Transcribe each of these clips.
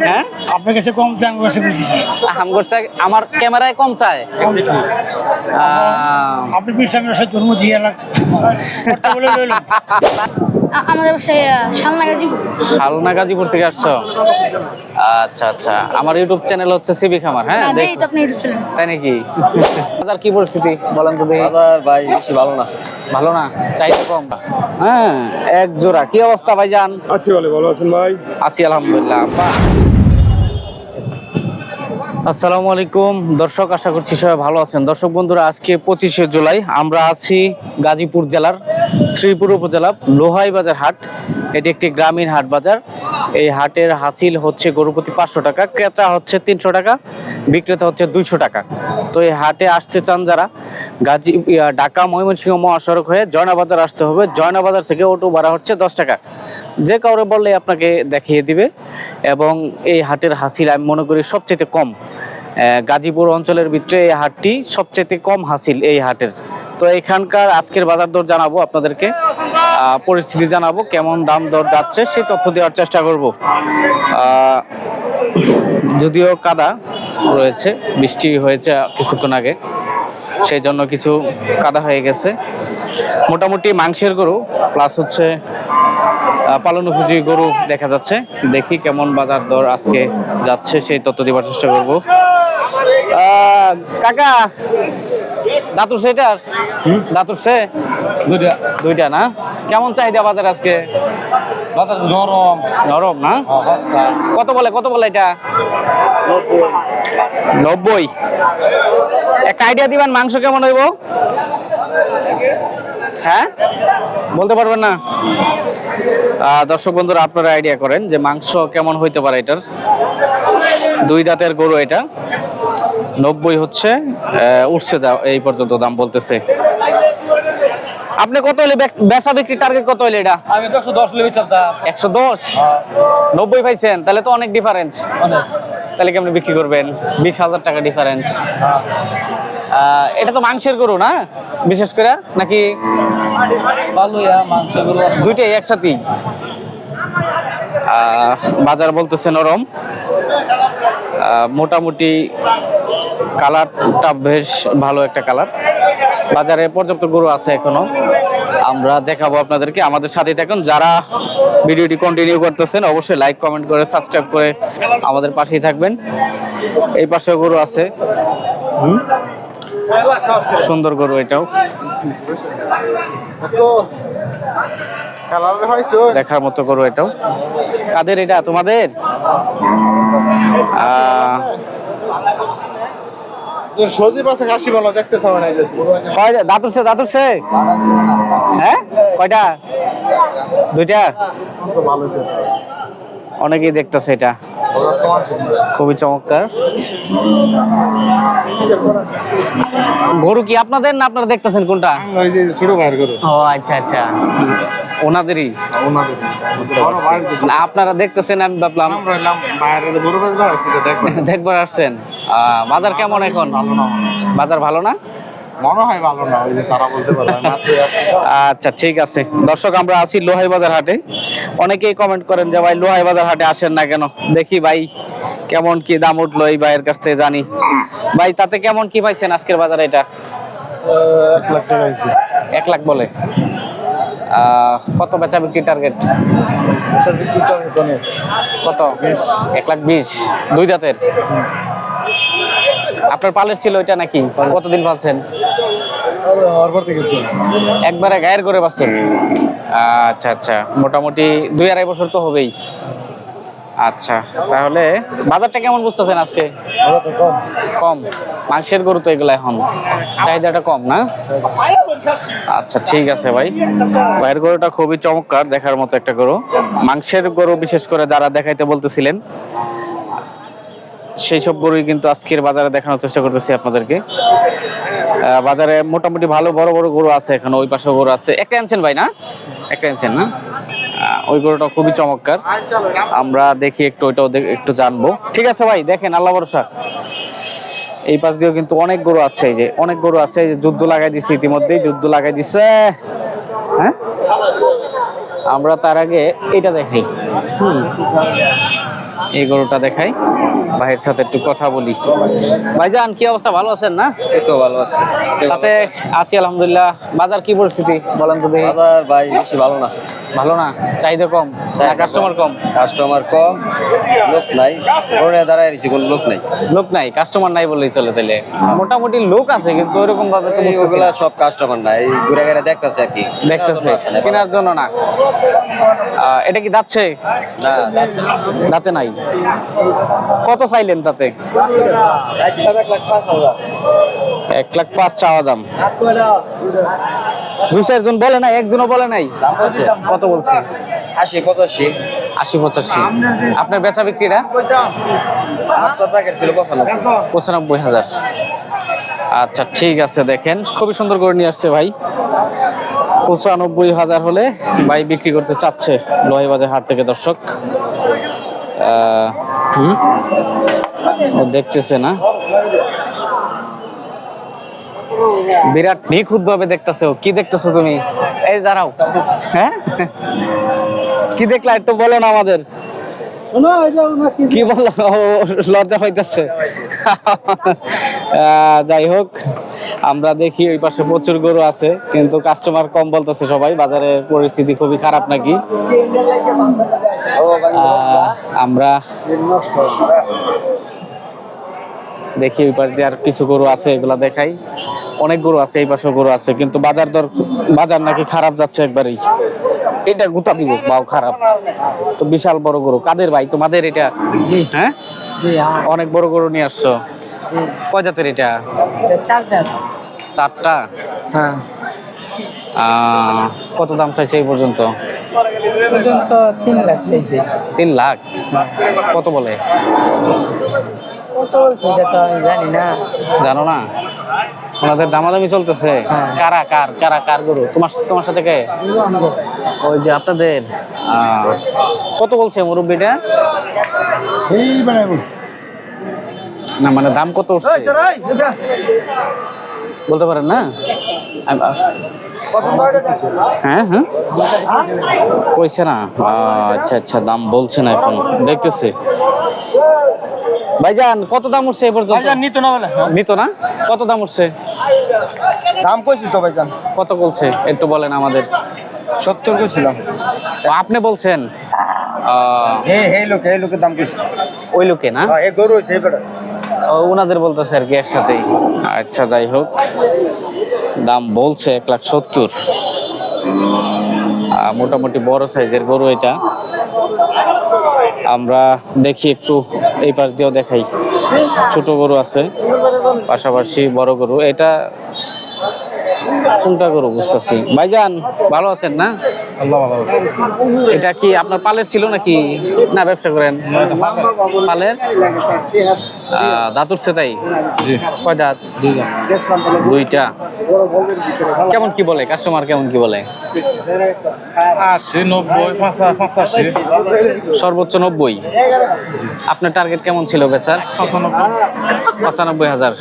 হ্যাঁ? আপনার কাছে কম চাই আমার কাছে বেশি চাই। আমগর চাই আমার ক্যামেরায় কম চায় কম চাই। আহ, আপনি বেশি আমি সাথে জন্ম দিয়ে লাগ বলে লইলাম আমাদের বাসায় শালনা গাজীপুর। শালনা গাজীপুর থেকে আসছো? আচ্ছা আচ্ছা। আমার ইউটিউব চ্যানেল হচ্ছে সিবি খামার হ্যাঁ? দেখি তো আপনি ইউটিউব চ্যানেল তাই নাকি? বাজার কি পরিস্থিতি বলেন তো দেখি। বাজার ভাই বেশি ভালো না। ভালো না? চাইতে কম? হ্যাঁ এক জোড়া। কি অবস্থা ভাই জান আছি ভালো ভালো আছেন ভাই? আছি আলহামদুলিল্লাহ। বাহ। আসসালামু আলাইকুম। দর্শক, আশা করছি সবাই ভালো আছেন। দর্শক বন্ধুরা, আজকে পঁচিশে জুলাই, আমরা আছি গাজীপুর জেলার শ্রীপুর উপজেলা লোহাই বাজার হাট। এটি একটি গ্রামীণ হাট বাজার। এই হাটের হাসিল হচ্ছে গরুপতি পাঁচশো টাকা, ক্রেতা হচ্ছে তিনশো টাকা, বিক্রেতা হচ্ছে দুইশো টাকা। তো এই হাটে আসতে চান যারা, গাজী ঢাকা, ময়মনসিংহ মহাসড়ক হয়ে জয়নাবাজার আসতে হবে। জয়নাবাজার থেকে অটো ভাড়া হচ্ছে দশ টাকা। যে কাউরে বললে আপনাকে দেখিয়ে দিবে। এবং এই হাটের হাসিল আমি মনে করি সবচেয়ে কম। গাজীপুর অঞ্চলের ভিতরে এই হাটটি সবচেয়ে কম হাসিল এই হাটের। তো এখানকার আজকের বাজার দর জানাব আপনাদেরকে পরিস্থিতি জানাব, কেমন দাম দর যাচ্ছে সেই তথ্য দেওয়ার চেষ্টা করব। যদিও কাদা রয়েছে, বৃষ্টি হয়েছে কিছুক্ষণ আগে, সেই জন্য কিছু কাদা হয়ে গেছে। মোটামুটি মাংসের গরু প্লাস হচ্ছে পালনোপযোগী গরু দেখা যাচ্ছে। দেখি কেমন বাজার দর আজকে যাচ্ছে সেই তথ্য দেওয়ার চেষ্টা করব। কাকা দাঁতুর সেটার দাঁতুর সে? দুইটা। দুইটা না? কেমন চাহিদা বাজার আজকে? বাজার নরম। নরম না? কত বলে কত বলে এটা? নব্বই। এক আইডিয়া দিবেন মাংস কেমন হইব? হ্যাঁ? বলতে পারবেন না? দর্শক বন্ধুরা আপনারা আইডিয়া করেন যে মাংস কেমন হইতে পারে এটার? দুই দাঁতের গরু এটা। নব্বই হচ্ছে উঠছে এই পর্যন্ত দাম বলতেছে। আপনি কত হলে বেচ- বিক্রি টার্গেট কত হলে এটা? আমি তো একশো দশ লিবি চালতাম একশো দশ? নব্বই পাইছেন তাহলে তো অনেক ডিফারেন্স অনেক। তাহলে কেমন বিক্রি করবেন? বিশ হাজার টাকা ডিফারেন্স এটা তো মাংসের গরু না? বিশেষ করে? নাকি ভালো মাংস গরু দুইটাই একসাথেই? আহ, বাজার বলতেছে নরম। মোটামুটি কালারটা বেশ ভালো একটা কালার। বাজারে পর্যাপ্ত গরু আছে এখনও। আমরা দেখাবো আপনাদেরকে। আমাদের সাথে থাকুন। যারা ভিডিওটি কন্টিনিউ করতেছেন অবশ্যই লাইক কমেন্ট করে সাবস্ক্রাইব করে আমাদের পাশেই থাকবেন। এই পাশে গরু আছে। সুন্দর গরু এটাও। দেখার মতো গরু এটাও। কাদের এটা? তোমাদের? কাশি ভালো দেখতে না কয় দাঁতুরছে দাঁতুরছে হ্যাঁ? কয়টা? দুইটা? অনেকেই দেখতেছে এটা। খুবই চমৎকার। গরু কি আপনাদের না আপনারা দেখতেছেন কোনটা? ওই যে ছোট ভাইয়ের গরু। ও আচ্ছা আচ্ছা। ওনাদেরই? আপনারা দেখতেছেন আমি ভাবলাম দেখবার। আসছেন। বাজার কেমন এখন? ভালো না। বাজার ভালো না? মনে হয় ভালো না ওই যে তারা বলতে পারবে আচ্ছা ঠিক আছে। দর্শক আমরা আছি লোহাই বাজার হাটে। অনেকেই কমেন্ট করেন যে ভাই লোহাই বাজার হাটে আসেন না কেন? দেখি ভাই কেমন কি দাম উঠল এই ভাইয়ের কাছ থেকে জানি। ভাই তাতে কেমন কি পাইছেন আজকের বাজারে এটা? এক লাখ টাকা হয়েছে। এক লাখ বলে। আহ, কত বেচা বিক্রি টার্গেট কত? এক লাখ বিশ। দুই দাঁতের? আপনার পালের ছিল ওইটা নাকি? কতদিন পালছেন? একবারে গায়ের করে পাচ্ছেন আচ্ছা আচ্ছা। মোটামুটি দুই আড়াই বছর তো হবেই। আচ্ছা তাহলে বাজারটা কেমন বুঝতেছেন আজকে? কম। কম। মাংসের গরু তো এগুলো এখন চাহিদাটা কম না? আচ্ছা ঠিক আছে ভাই। ভাইয়ের গরুটা খুবই চমৎকার দেখার মতো একটা গরু। মাংসের গরু বিশেষ করে যারা দেখাইতে বলতেছিলেন সেই সব গরুই কিন্তু আজকের বাজারে দেখানোর চেষ্টা করতেছি আপনাদেরকে। বাজারে মোটামুটি ভালো, বড় বড় গরু আছে এখানে, ওই পাশে গরু আছে। একটা আনছেন ভাই, না? একটা আনছেন, না? ওই গরুটা খুবই চমৎকার। আমরা দেখি একটু, ওইটাও একটু জানব। ঠিক আছে ভাই, দেখেন, আল্লাহ ভরসা। এই পাশ দিয়েও কিন্তু অনেক গরু আছে, এই যে, অনেক গরু আছে, এই যে যুদ্ধ লাগাই দিছে ইতিমধ্যেই, যুদ্ধ লাগাই দিছে। হ্যাঁ? আমরা তার আগে এটা দেখাই। এই গরুটা দেখাই। ভাইয়ের সাথে একটু কথা বলি। ভাইজান কি অবস্থা? ভালো আছেন না? তো ভালো আছে। তাতে আছি আলহামদুলিল্লাহ। বাজার কি পরিস্থিতি বলেন তো দেখি। বাজার ভাই বেশি ভালো না। ভালো না? চাহিদা কম কাস্টমার কম। কাস্টমার কম? লোক নাই। ওখানে দাঁড়ায় রয়েছে কোনো লোক নাই। লোক নাই কাস্টমার নাই বললেই চলে তাহলে মোটামুটি লোক আছে কিন্তু ওরকম ভাবে তো ওগুলা সব কাস্টমার নাই ঘুরে ঘুরে দেখতেছে আর কি। দেখতেছে কেনার জন্য না। এটা কি যাচ্ছে না যাচ্ছে না। দাঁতে নাই? কত চাইলেন তাতে? এক লাখ পাঁচ চাওয়া দাম। দু চারজন বলে নাই, একজনও বলে নাই? কত বলছে? আশি পঁচাশি। আশি পঁচাশি আপনার বেচা বিক্রিটা? পঁচানব্বই হাজার। আচ্ছা ঠিক আছে, দেখেন। খুবই সুন্দর করে নিয়ে আসছে ভাই। পঁচানব্বই হাজার হলে ভাই বিক্রি করতে চাচ্ছে লোহাই বাজার হাট থেকে দর্শক? ও দেখতেছে না। বিরাট নিখুঁত ভাবে ও। কি দেখতেছো তুমি? এই দাঁড়াও। হ্যাঁ? কি দেখলা একটু বলো না আমাদের? কি বলল? লজ্জা পাইতেছে। আহ, যাই হোক আমরা দেখি ওই পাশে প্রচুর গরু আছে কিন্তু কাস্টমার কম বলতেছে সবাই বাজারের পরিস্থিতি খুবই খারাপ নাকি? আমরা দেখি ওই পাশ দিয়ে আর কিছু গরু আছে এগুলা দেখাই। অনেক গরু আছে এই পাশেও গরু আছে কিন্তু বাজার দর বাজার নাকি খারাপ যাচ্ছে একবারেই। এটা গুতা দিব বাও খারাপ। তো বিশাল বড় গরু। কাদের ভাই তোমাদের এটা? জি। হ্যাঁ? জি অনেক বড় গরু নিয়ে আসছো। জি। কয় জাতের এটা চারটা। চারটা? হ্যাঁ। কত দাম চাইছে এই পর্যন্ত? পর্যন্ত তিন লাখ চাইছে। তিন লাখ? কত বলে? জানি না। জানো না? ওনাদের দামাদামি চলতেছে। হ্যাঁ। কারা কার কারা কার গরু? তোমার তোমার সাথে কে? ওই যে আপনাদের কত বলছে মুরব্বিটা? মানে না মানে দাম কত উঠছে? বলতে পারেন না? হ্যাঁ হ্যাঁ। কইছে না? আচ্ছা আচ্ছা দাম বলছে না এখন। দেখতেছে। ভাইজান কত দাম উঠছে এ পর্যন্ত? নিত না বলে। নিত না? কত দাম উঠছে? দাম কইছি তো ভাইজান। কত বলছে? একটু বলেন আমাদের। সত্তর কইছিলাম। আপনি বলছেন? দাম ওই লোকে না? ও, ওনাদের বলতেছে আর কি একসাথেই। আচ্ছা যাই হোক। দাম বলছে এক লাখ সত্তর। মোটামুটি বড় সাইজের গরু এটা। আমরা দেখি একটু এই পাশ দিয়েও দেখাই। ছোট গরু আছে, পাশাপাশি বড় গরু। এটা কোনটা গরু বুঝতেছি? ভাইজান, ভালো আছেন না? এটা কি আপনার পালের ছিল নাকি? না ব্যবসা করেন। পালের? আহ, দাঁত উঠছে তাই? জি। কয় দাঁত? দুইটা। কেমন কি বলে? কাস্টমার কেমন কি বলে? আশি নব্বই সর্বোচ্চ নব্বই। আপনার টার্গেট কেমন ছিল বেচার? পঁচানব্বই। পঁচানব্বই হাজার।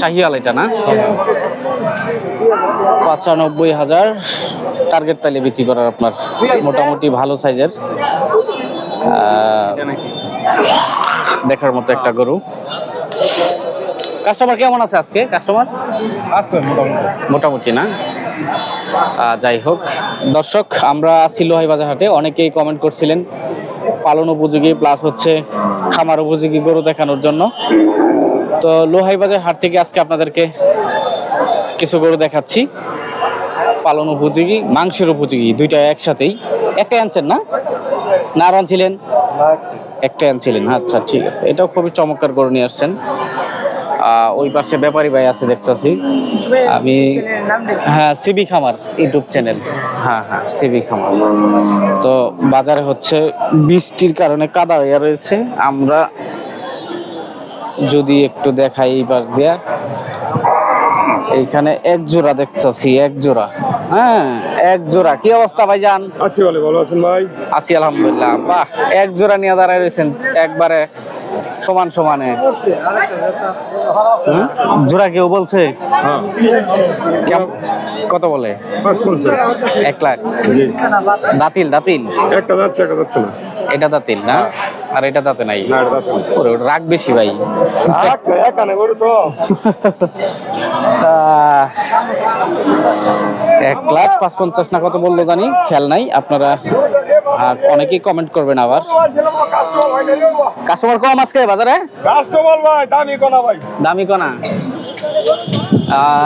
শাহিওয়াল এটা না? পঁচানব্বই হাজার টার্গেট তাইলে বিক্রি করার আপনার মোটামুটি ভালো সাইজের দেখার মতো একটা গরু। কাস্টমার কেমন আছে আজকে? কাস্টমার আছে মোটামুটি। মোটামুটি না? যাই হোক। দর্শক আমরা আছি লোহাই বাজার হাটে অনেকেই কমেন্ট করছিলেন পালন উপযোগী প্লাস হচ্ছে খামার উপযোগী গরু দেখানোর জন্য। তো লোহাই বাজার হাট থেকে আজকে আপনাদেরকে কিছু গরু দেখাচ্ছি। পালন উপযোগী, মাংসের উপযোগী, দুইটা একসাথেই। একটা আনছেন না? না আর আনছিলেন? একটাই আনছিলেন। আচ্ছা ঠিক আছে। এটাও খুবই চমৎকার গরু নিয়ে আসছেন। ওই পাশে ব্যাপারী ভাই আছে দেখতেছি। আমি হ্যাঁ সিবি খামার ইউটিউব চ্যানেল। হ্যাঁ হ্যাঁ সিবি খামার। তো বাজারে হচ্ছে বৃষ্টির কারণে কাদা হয়ে রয়েছে। আমরা যদি একটু দেখাই এই পাশ দিয়া। এইখানে এক জোড়া দেখতেছি এক জোড়া। হ্যাঁ। এক জোড়া কি অবস্থা ভাই যান আছি বলে ভালো আছেন ভাই? আছি আলহামদুলিল্লাহ। বাহ এক জোড়া নিয়ে দাঁড়ায় রয়েছেন একবারে সমান সমানে? জোড়া কেউ বলছে? কত বলে? এক লাখ। দাতিল দাতিল? একটা যাচ্ছে একটা যাচ্ছে না। এটা দাতিল না? আর এটা দাঁতে নাই। ওরে, রাগ বেশি ভাই। এক লাখ পাঁচ পঞ্চাশ না কত বলল জানি? খেয়াল নাই আপনারা আহ, অনেকেই কমেন্ট করবেন আবার। কাস্টমার কম আজকে বাজারে? কাস্টমার ভাই দামি কোনা ভাই। দামি কনা?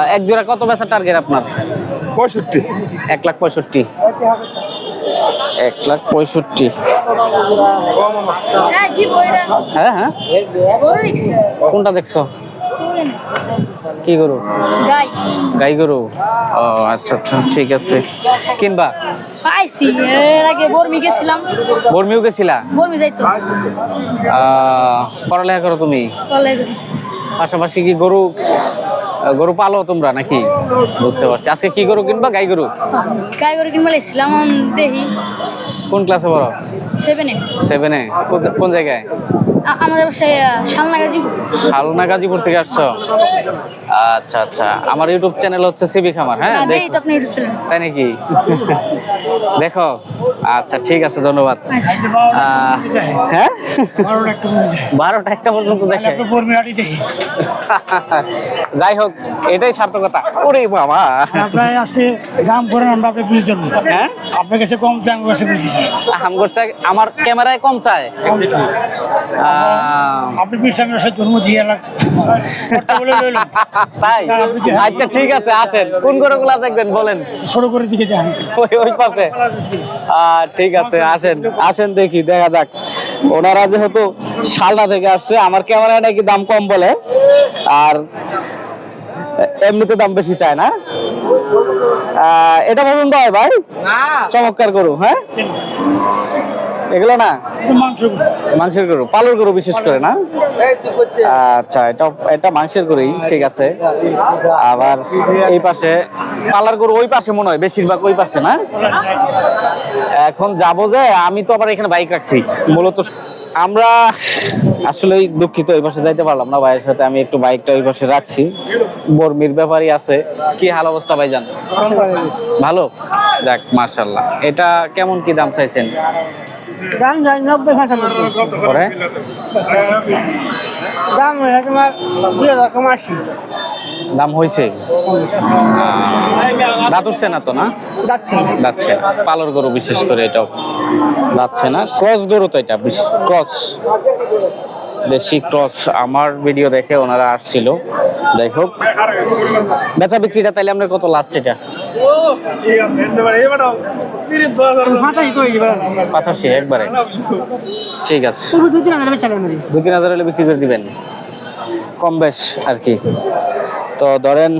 এক জোড়া কত বেচার টার্গেট আপনার? পঁয়ষট্টি। এক লাখ পঁয়ষট্টি। এক লাখ পঁয়ষট্টি। হ্যাঁ হ্যাঁ হ্যাঁ। কোনটা দেখছ? কি গরু? গাই। গাই গরু? ও আচ্ছা আচ্ছা ঠিক আছে। কিনবা? পাইছি এর আগে বর্মি গেছিলাম। বর্মিও গেছিলা? বর্মি যাইতো। পড়ালেখা করো তুমি? পাশাপাশি কি গরু গরু পালো তোমরা নাকি? বুঝতে পারছি। আজকে কি গরু কিনবা? গাই গরু? গাই গরু কিনবা লাগছিলাম এখন দেখি কোন ক্লাসে পড়ো? সেভেনে সেভেনে কোন- কোন জায়গায়? আমাদের গাজীপুর। শালনা গাজীপুর থেকে আসছো? আচ্ছা আচ্ছা। আমার ইউটিউব চ্যানেল হচ্ছে সিবি খামার হ্যাঁ? তাই নাকি? দেখো। আচ্ছা ঠিক আছে ধন্যবাদ। আচ্ছা। হ্যাঁ? বারোটা একটা পর্যন্ত দেখে। যাই হোক এটাই সার্থকতা। ওরে বাবা। আপনার আজকে দাম করেন আমরা আপনি বিশ জন। হ্যাঁ? আপনার কাছে কম চাই আমার কাছে বেশি আমার ক্যামেরায় কম চায়। কম চাই। আহ, আপনি বিশ সাথে জন্ম দিয়ে এলাক তাই? আচ্ছা ঠিক আছে আসেন। কোন গরুগুলা দেখবেন বলেন। ছোট করে দিকে যান। ওই ওই পাশে। আহ, ঠিক আছে আসেন। আসেন দেখি দেখা যাক। ওনারা যেহেতু শালনা থেকে আসছে আমার ক্যামেরায় নাকি দাম কম বলে। আর এমনিতে দাম বেশি চায় না। আহ, এটা পছন্দ হয় ভাই? চমৎকার গরু হ্যাঁ? এগুলো না? মাংসের গরু। পালুর গরু বিশেষ করে না? আচ্ছা এটা এটা মাংসের গরুই ঠিক আছে। আবার এই পাশে পালার গরু ওই পাশে মনে হয় বেশিরভাগ ওই পাশে না? এখন যাব যে আমি তো আবার এখানে বাইক রাখছি। মূলত আমরা আসলে দুঃখিত ওই পাশে যাইতে পারলাম না ভাইয়ের সাথে আমি একটু বাইকটা ওই পাশে রাখছি। বর্মির ব্যাপারই আছে। কি হাল অবস্থা ভাইজান? ভালো? যাক মাশাল্লাহ এটা কেমন কি দাম চাইছেন? দাম যায় নব্বই পঁচানব্বই পরে? দাম হয়েছে তোমার দুই হাজার কম আশি দাম হয়েছে দাঁত উঠছে না তো না? যাচ্ছে পালর গরু বিশেষ করে এটাও যাচ্ছে না। ক্রস গরু তো এটা ক্রস। দেশি ক্রস আমার ভিডিও দেখে ওনারা আসছিল। যাই হোক বেচা বিক্রিটা তাইলে আমরা কত লাস্ট এটা? পাঁচাশি একবারে। ঠিক আছে। দু তিন হাজার হলে বিক্রি করে দিবেন। কম বেশ আর কি। তো ধরেন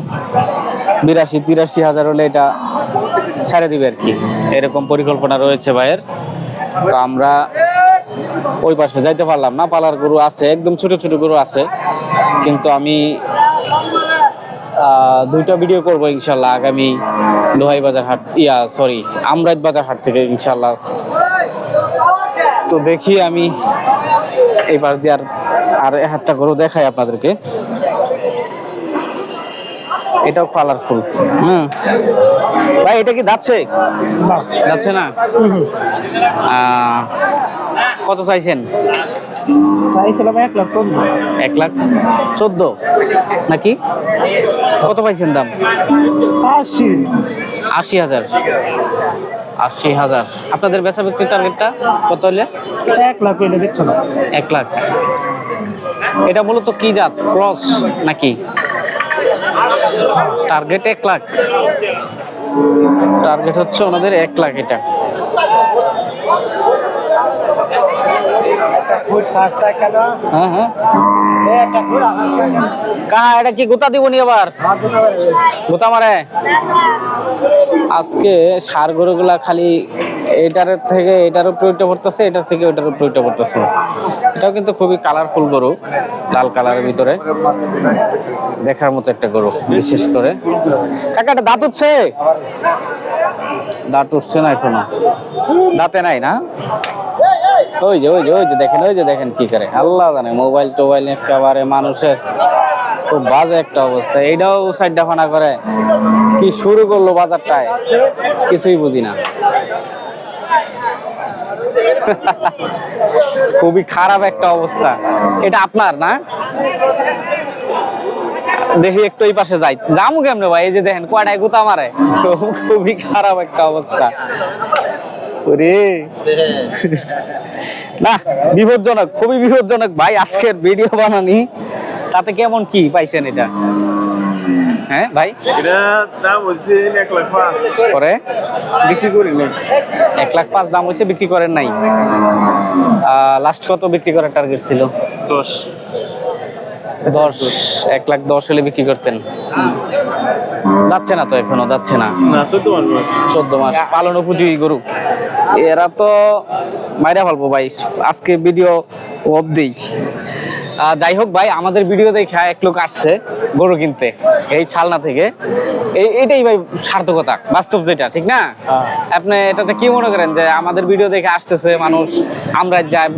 বিরাশি তিরাশি হাজার হলে এটা ছেড়ে দিবে আর কি। এরকম পরিকল্পনা রয়েছে ভাইয়ের। তো আমরা ওই পাশে যাইতে পারলাম না পালার গরু আছে একদম ছোট ছোট গরু আছে কিন্তু আমি দুইটা ভিডিও করব ইনশাল্লাহ আগামী লোহাই বাজার হাট ইয়া সরি আমরাইত বাজার হাট থেকে ইনশাল্লাহ। তো দেখি আমি এই পাশ দিয়ে আর আর হাতটা গরু দেখাই আপনাদেরকে। এটাও কালারফুল হুম। ভাই এটা কি যাচ্ছে যাচ্ছে না? কত চাইছেন? এক লাখ কম এক লাখ চোদ্দ। নাকি? কত পাইছেন দাম? আশি। আশি হাজার। আশি হাজার। আপনাদের বেচা বিক্রির টার্গেটটা কত হলে এক লাখ হইলে বেচছো না। এক লাখ। এটা মূলত কি জাত? ক্রস নাকি? টার্গেট এক লাখ। টার্গেট হচ্ছে ওনাদের এক লাখ এটা ফুট পাঁচটা কেন হ্যাঁ হ্যাঁ একটা ফুট আমার কাহা এটা কি গোতা দিবনি আবার? গোতা মারে। আজকে সার গরুগুলা খালি এটার থেকে এটার উপরে উঠে পড়তেছে এটার থেকে ওইটার উপরে উঠে পড়তেছে। এটাও কিন্তু খুবই কালারফুল গরু লাল কালারের ভিতরে। দেখার মতো একটা গরু বিশেষ করে। কাকা এটা দাঁত উঠছে? দাঁত উঠছে না এখনও। দাঁতে নাই না? ওই যে ওই যে ওই যে, দেখেন, ওই যে দেখেন কি করে। আল্লাহ জানে, মোবাইল টোবাইল একেবারে মানুষের খুব বাজে একটা অবস্থা। এইটাও সাইডটা ফানা করে। কি শুরু করল বাজারটায়? কিছুই বুঝি না। খুবই খারাপ একটা অবস্থা। এটা আপনার, না? দেখি একটু এই পাশে যাই। যামু কেমনে ভাই? এই যে দেখেন, কয়টায় গুতা মারে? খুবই খারাপ একটা অবস্থা। ওরে। না বিপজ্জনক খুবই বিপজ্জনক ভাই আজকের ভিডিও বানানি। তাতে কেমন কি পাইছেন এটা? হ্যাঁ ভাই? এটা দাম হচ্ছে এক লাখ পাঁচ। পরে? বিক্রি করি না এক লাখ পাঁচ দাম বিক্রি করেন নাই। লাস্ট কত বিক্রি করার টার্গেট ছিল? দশ। দশ এক লাখ দশ হলে বিক্রি করতেন। যাচ্ছে না তো এখনও যাচ্ছে না। না চোদ্দ মাস চোদ্দ মাস পালন উপযোগী গরু। এরা তো মাইরা ফেলব ভাই আজকে ভিডিও অবধি যাই হোক ভাই আমাদের ভিডিও দেখে এক লোক আসছে গরু কিনতে এই ছালনা থেকে। এই এটাই ভাই সার্থকতা বাস্তব যেটা ঠিক না? আপনি এটাতে কি মনে করেন যে আমাদের ভিডিও দেখে আসতেছে মানুষ আমরা যাই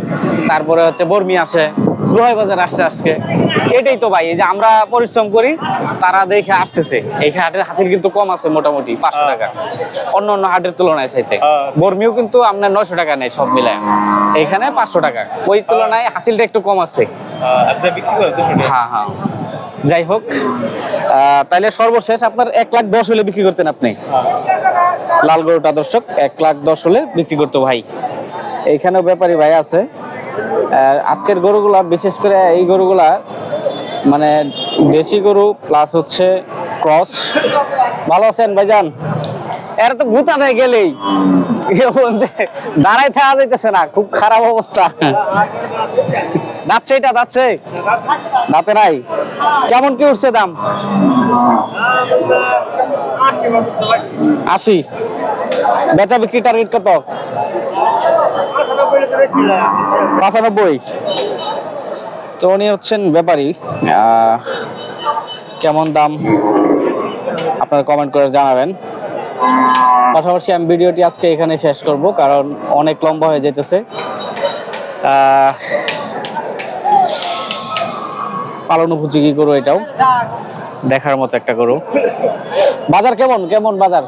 তারপরে হচ্ছে বর্মি আসে লোহাই বাজার আসছে আজকে। এটাই তো ভাই এই যে আমরা পরিশ্রম করি তারা দেখে আসতেছে। এই হাটের হাসিল কিন্তু কম আছে মোটামুটি পাঁচশো টাকা। অন্য অন্য হাটের তুলনায় চাইতে। হ্যাঁ। বর্মিও কিন্তু আপনার নয়শো টাকা নেই সব মিলায়। এইখানে পাঁচশো টাকা। ওই তুলনায় হাসিলটা একটু কম আছে। হ্যাঁ হ্যাঁ যাই হোক তাইলে সর্বশেষ আপনার এক লাখ দশ হলে বিক্রি করতেন আপনি? লাল গরুটা দর্শক এক লাখ দশ হলে বিক্রি করতো ভাই। এইখানেও ব্যাপারী ভাই আছে। আজকের গরুগুলা, বিশেষ করে এই গরুগুলা মানে দেশি গরু প্লাস হচ্ছে ক্রস ভালো আছেন ভাইজান? এরা তো গুতা দেয় গেলেই। দাঁড়াই থাকা যাইতেছে না, খুব খারাপ অবস্থা। যাচ্ছে এটা যাচ্ছে দাঁতে নাই? কেমন কি উঠছে দাম? আশি। বেচা বিক্রি টার্গেট কত? পঁচানব্বই। তো উনি হচ্ছেন ব্যাপারী। কেমন দাম? আপনারা কমেন্ট করে জানাবেন। পাশাপাশি আমি ভিডিওটি আজকে এখানে শেষ করব কারণ অনেক লম্বা হয়ে যেতেছে। পালন উপযোগী গরু এটাও। দেখার মতো একটা গরু। বাজার কেমন? কেমন বাজার?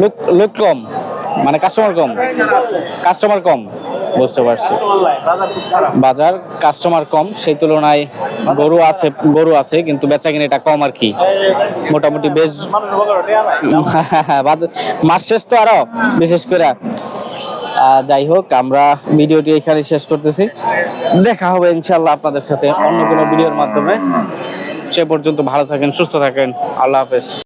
লোক লোক কম। মানে কাস্টমার কম। কাস্টমার কম। বুঝতে পারছি। বাজার কাস্টমার কম, সেই তুলনায় গরু আছে গরু আছে, কিন্তু বেচা কিনা এটা কম আর কি। মোটামুটি বেশ মাস শেষ তো আরও, বিশেষ করে। যাই হোক, আমরা ভিডিওটি এখানে শেষ করতেছি। দেখা হবে ইনশাল্লাহ আপনাদের সাথে অন্য কোনো ভিডিওর মাধ্যমে। সে পর্যন্ত ভালো থাকেন, সুস্থ থাকেন। আল্লাহ হাফেজ।